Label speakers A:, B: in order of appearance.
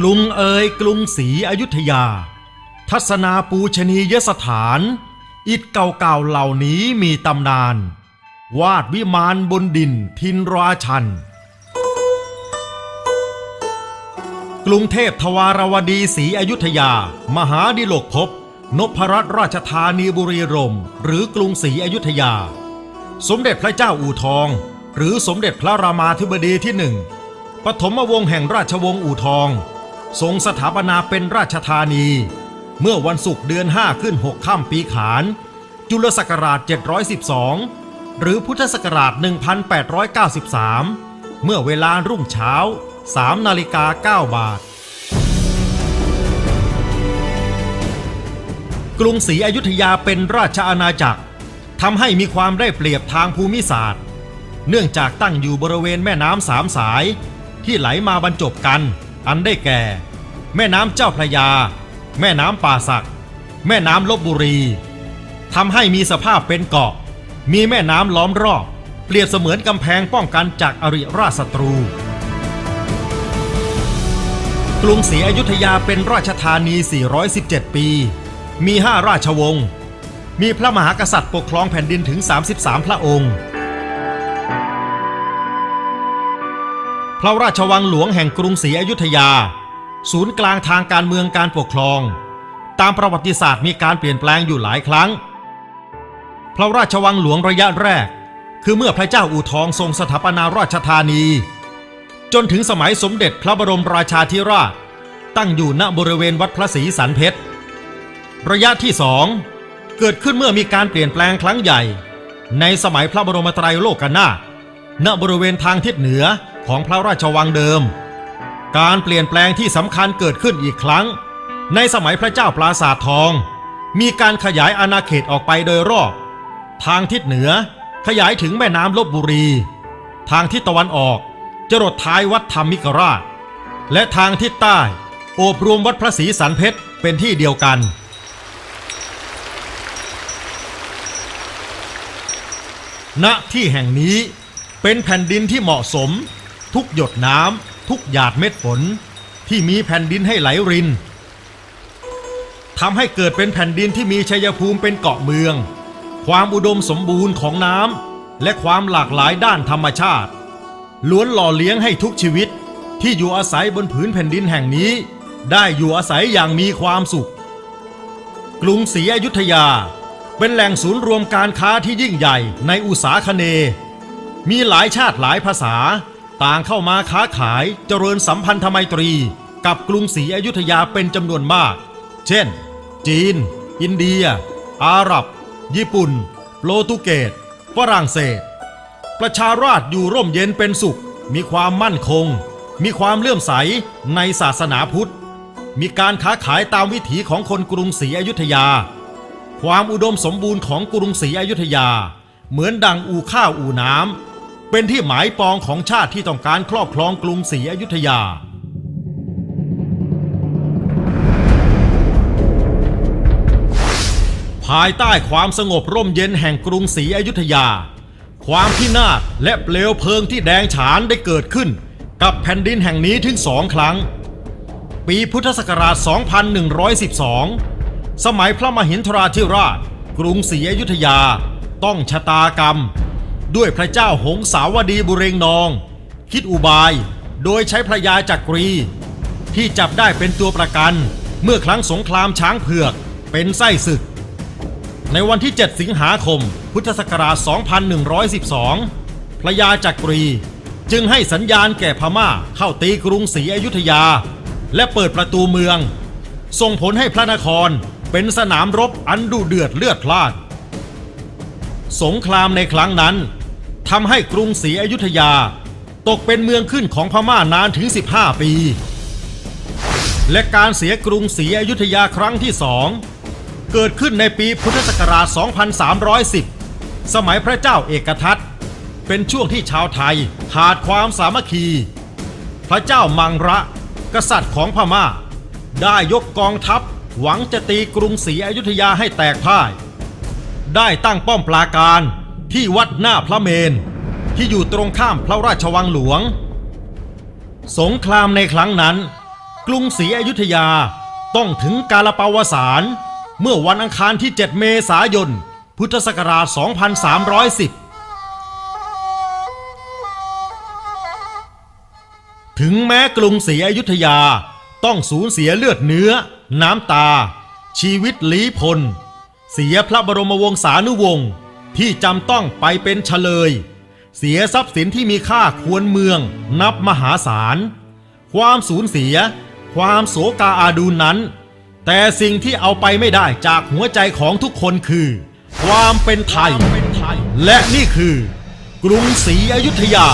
A: กรุงเอยกรุงศรีอยุธยา ทัศนาปูชนียสถาน อิฐเก่าๆเหล่านี้มีตำนาน วาดวิมานบนดินทินราชัน กรุงเทพทวารวดีศรีอยุธยา มหาดิลกภพนพรัตนราชธานีบุรีรมหรือกรุงศรีอยุธยา สมเด็จพระเจ้าอู่ทอง หรือสมเด็จพระรามาธิบดีที่หนึ่งปฐมวงศ์แห่งราชวงศ์อู่ทอง ทรงสถาปนาเป็นราชธานี เมื่อวันศุกร์เดือน5ขึ้น6ค่ำปีขาน จุลศักราช 712 หรือพุทธศักราช 1893 เมื่อเวลารุ่งเช้า 3 นาฬิกา 9 บาท กรุงศรีอยุธยาเป็นราชอาณาจักรทำให้มีความได้เปรียบทางภูมิศาสตร์ เนื่องจากตั้งอยู่บริเวณแม่น้ำสามสาย ที่ไหลมาบรรจบกัน อันได้แก่ แม่น้ำเจ้าพระยา แม่น้ำป่าสัก แม่น้ำลบบุรีทำให้มีสภาพเป็นเกาะ มีแม่น้ำล้อมรอบ เปรียบเสมือนกำแพงป้องกันจากอริราชศัตรู กรุงศรีอยุธยาเป็นราชธานี 417 ปี มี 5 ราชวงศ์ มีพระมหากษัตริย์ปกครองแผ่นดินถึง 33 พระองค์ พระราชวังหลวงแห่งกรุงศรีอยุธยา ศูนย์กลางทางการเมืองการปกครอง ตามประวัติศาสตร์มีการเปลี่ยนแปลงอยู่หลายครั้ง พระราชวังหลวงระยะแรก คือเมื่อพระเจ้าอู่ทองทรงสถาปนาราชธานี จนถึงสมัยสมเด็จพระบรมราชาธิราช ตั้งอยู่ณบริเวณวัดพระศรีสันเพชรระยะที่สองเกิดขึ้นเมื่อมีการเปลี่ยนแปลงครั้งใหญ่ ในสมัยพระบรมไตรโลกนาถณบริเวณทางทิศเหนือ ของพระราชวังเดิม การเปลี่ยนแปลงที่สำคัญเกิดขึ้นอีกครั้ง ในสมัยพระเจ้าปราสาททอง มีการขยายอาณาเขตออกไปโดยรอบ ทางทิศเหนือขยายถึงแม่น้ำลบบุรี ทางทิศตะวันออกจรดท้ายวัดธรรมิกราช และทางทิศใต้ โอบรวมวัดพระศรีสันเพชรเป็นที่เดียวกัน ณที่แห่งนี้เป็นแผ่นดินที่เหมาะสม ทุกหยดน้ำทุกหยาดเม็ดฝนที่มีแผ่นดินให้ไหลรินทำให้เกิดเป็นแผ่นดินที่มีชัยภูมิเป็นเกาะเมือง ความอุดมสมบูรณ์ของน้ำและความหลากหลายด้านธรรมชาติ ล้วนหล่อเลี้ยงให้ทุกชีวิตที่อยู่อาศัยบนผืนแผ่นดินแห่งนี้ ได้อยู่อาศัยอย่างมีความสุข กรุงศรีอยุธยา เป็นแหล่งศูนย์รวมการค้าที่ยิ่งใหญ่ในอุตสาคเน มีหลายชาติหลายภาษา ต่างเข้ามาค้าขายเจริญสัมพันธไมตรี กับกรุงศรีอยุธยาเป็นจำนวนมาก เช่น จีน อินเดีย อาหรับ ญี่ปุ่น โปรตุเกสฝรั่งเศส ประชาราชอยู่ร่มเย็นเป็นสุข มีความมั่นคง มีความเลื่อมใสในศาสนาพุทธ มีการค้าขายตามวิถีของคนกรุงศรีอยุธยา ความอุดมสมบูรณ์ของกรุงศรีอยุธยา เหมือนดังอู่ข้าวอู่น้ำ เป็นที่หมายปองของชาติที่ต้องการครอบครองกรุงศรีอยุธยา ภายใต้ความสงบร่มเย็นแห่งกรุงศรีอยุธยา ความพินาศและเปลวเพลิงที่แดงฉานได้เกิดขึ้น กับแผ่นดินแห่งนี้ถึงสองครั้ง ปีพุทธศักราช 2112 สมัยพระมหินทราธิราช กรุงศรีอยุธยา ต้องชะตากรรม ด้วยพระเจ้าหงสาวดีบุเรงนอง คิดอุบาย โดยใช้พระยาจักรี ที่จับได้เป็นตัวประกัน เมื่อครั้งสงครามช้างเผือกเป็นไส้ศึก ในวันที่ 7 สิงหาคม พุทธศักราช 2112 พระยาจักรีจึงให้สัญญาณแก่พม่าเข้าตีกรุงศรีอยุธยา และเปิดประตูเมือง ส่งผลให้พระนครเป็นสนามรบอันดุเดือดเลือดพล่าน สงครามในครั้งนั้น ทำให้กรุงศรีอยุธยา ตกเป็นเมืองขึ้นของพม่านานถึง 15 ปี และการเสียกรุงศรีอยุธยาครั้งที่สองเกิดขึ้นในปีพุทธศักราช 2310 สมัยพระเจ้าเอกทัตเป็นช่วงที่ชาวไทยขาดความสามัคคี พระเจ้ามังระ กษัตริย์ของพม่า ได้ยกกองทัพหวังจะตีกรุงศรีอยุธยาให้แตกพ่าย ได้ตั้งป้อมปราการ ที่วัดหน้าพระเมน ที่อยู่ตรงข้ามพระราชวังหลวง สงครามในครั้งนั้น กรุงศรีอยุธยาต้องถึงกาลปาวสารเมื่อวันอังคารที่ 7 เมษายน พุทธศักราช 2310 ถึงแม้กรุงศรีอยุธยาต้องสูญเสียเลือดเนื้อ น้ำตา ชีวิตลี้พล เสียพระบรมวงศานุวงศ์ ที่จำต้องไปเป็นเฉลย เสียทรัพย์สินที่มีค่าควรเมือง นับมหาศาล ความสูญเสีย ความโศกาอาดูนนั้น แต่สิ่งที่เอาไปไม่ได้จากหัวใจของทุกคนคือ ความเป็นไทย และนี่คือ กรุงศรีอยุธยา